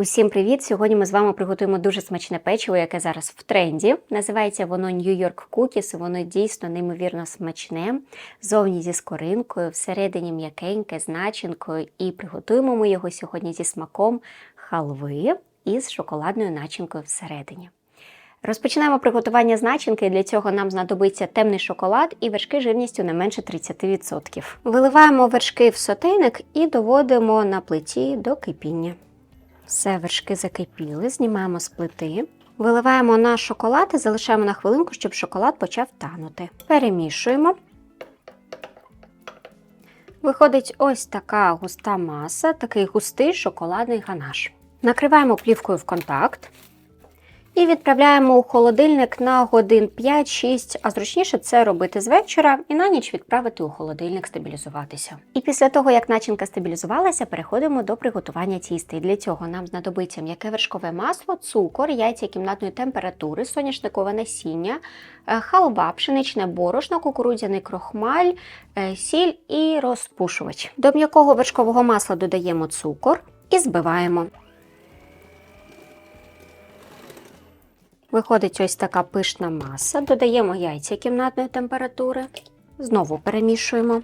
Усім привіт! Сьогодні ми з вами приготуємо дуже смачне печиво, яке зараз в тренді. Називається воно York Cookies. Воно дійсно неймовірно смачне, зовні зі скоринкою, всередині м'якеньке, з начинкою. І приготуємо ми його сьогодні зі смаком халви і з шоколадною начинкою всередині. Розпочинаємо приготування з начинки. Для цього нам знадобиться темний шоколад і вершки жирністю не менше 30%. Виливаємо вершки в сотейник і доводимо на плиті до кипіння. Все, вершки закипіли, знімаємо з плити. Виливаємо наш шоколад і залишаємо на хвилинку, щоб шоколад почав танути. Перемішуємо. Виходить ось така густа маса, такий густий шоколадний ганаш. Накриваємо плівкою в контакт і відправляємо у холодильник на годин 5-6, а зручніше це робити з вечора і на ніч відправити у холодильник стабілізуватися. І після того, як начинка стабілізувалася, переходимо до приготування тіста. І для цього нам знадобиться м'яке вершкове масло, цукор, яйця кімнатної температури, соняшникове насіння, е, халва, пшеничне борошно, кукурудзяний крохмаль, е, сіль і розпушувач. До м'якого вершкового масла додаємо цукор і збиваємо. Виходить ось така пишна маса. Додаємо яйця кімнатної температури. Знову перемішуємо.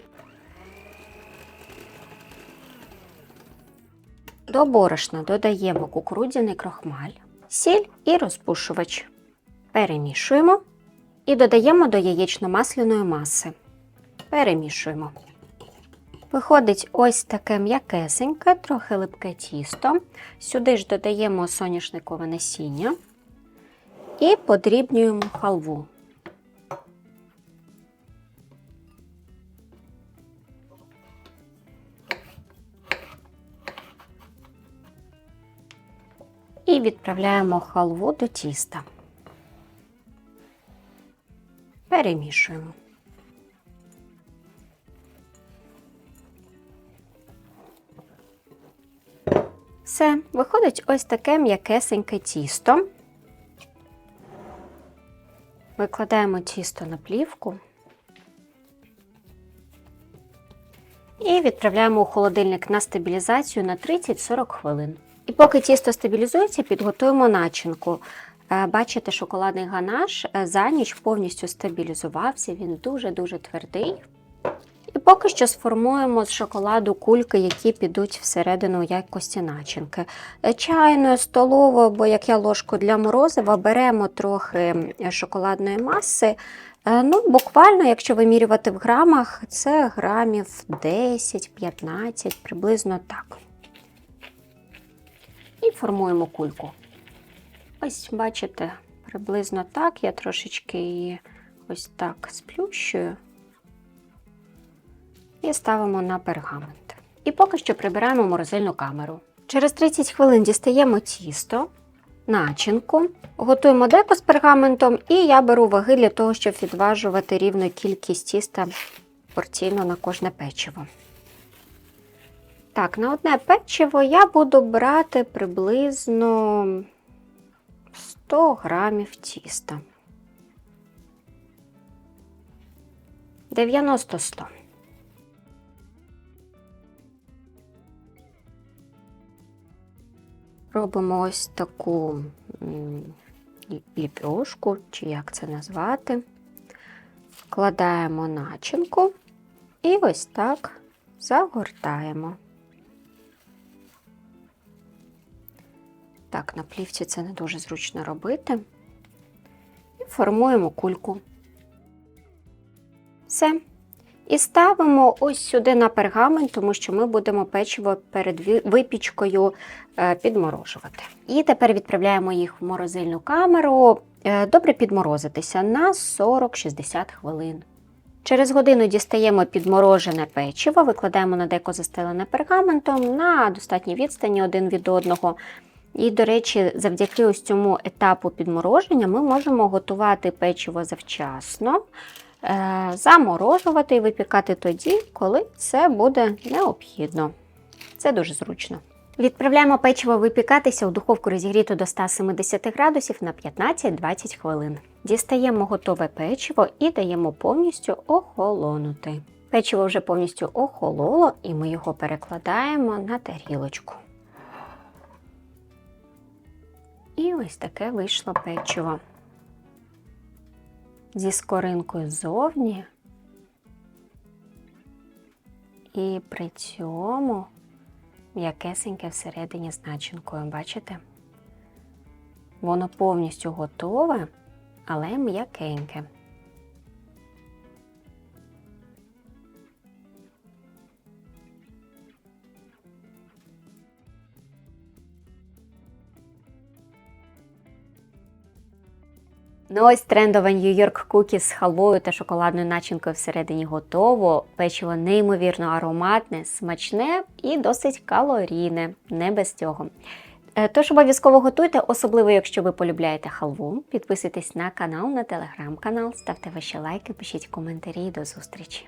До борошна додаємо кукурудзяний крохмаль, сіль і розпушувач. Перемішуємо і додаємо до яєчно-масляної маси. Перемішуємо. Виходить ось таке м'якесеньке, трохи липке тісто. Сюди ж додаємо соняшникове насіння і подрібнюємо халву. І відправляємо халву до тіста. Перемішуємо. Все, виходить ось таке м'якесеньке тісто. Викладаємо тісто на плівку і відправляємо у холодильник на стабілізацію на 30-40 хвилин. І поки тісто стабілізується, підготуємо начинку. Е, Бачите, шоколадний ганаш е, за ніч повністю стабілізувався, він дуже-дуже твердий. Поки що сформуємо з шоколаду кульки, які підуть всередину якості начинки. Е, Чайною, столовою, бо як я ложку для морозива, беремо трохи шоколадної маси. Е, Ну, Буквально, якщо вимірювати в грамах, це грамів 10-15, приблизно так. І формуємо кульку. Ось, бачите, приблизно так. Я трошечки її ось так сплющую і ставимо на пергамент. І поки що прибираємо морозильну камеру. Через 30 хвилин дістаємо тісто, начинку, готуємо деко з пергаментом, і я беру ваги для того, щоб відважувати рівну кількість тіста порційно на кожне печиво. Так, на одне печиво я буду брати приблизно 100 грамів тіста. 90-100. Робимо ось таку ліпьошку, чи як це назвати. Вкладаємо начинку і ось так загортаємо. Так, на плівці це не дуже зручно робити. І формуємо кульку. Все. І ставимо ось сюди на пергамент, тому що ми будемо печиво перед випічкою е, підморожувати. І тепер відправляємо їх в морозильну камеру. Е, добре підморозитися на 40-60 хвилин. Через годину дістаємо підморожене печиво, викладаємо на деко застелене пергаментом на достатній відстані один від одного. І, до речі, завдяки ось цьому етапу підмороження ми можемо готувати печиво завчасно. Е, заморожувати і випікати тоді, коли це буде необхідно. Це дуже зручно. Відправляємо печиво випікатися у духовку розігріту до 170 градусів на 15-20 хвилин. Дістаємо готове печиво і даємо повністю охолонути. Печиво вже повністю охололо, і ми його перекладаємо на тарілочку. І ось таке вийшло печиво. Зі скоринкою ззовні. І при цьому м'якесеньке всередині з начинкою, бачите? Воно повністю готове, але м'якеньке. Ну ось трендове Нью-Йорк кукі з халвою та шоколадною начинкою всередині готово. Печиво неймовірно ароматне, смачне і досить калорійне, не без цього. Е, Тож обов'язково готуйте, особливо якщо ви полюбляєте халву. Підписуйтесь на канал, на телеграм-канал, ставте ваші лайки, пишіть коментарі до зустрічі.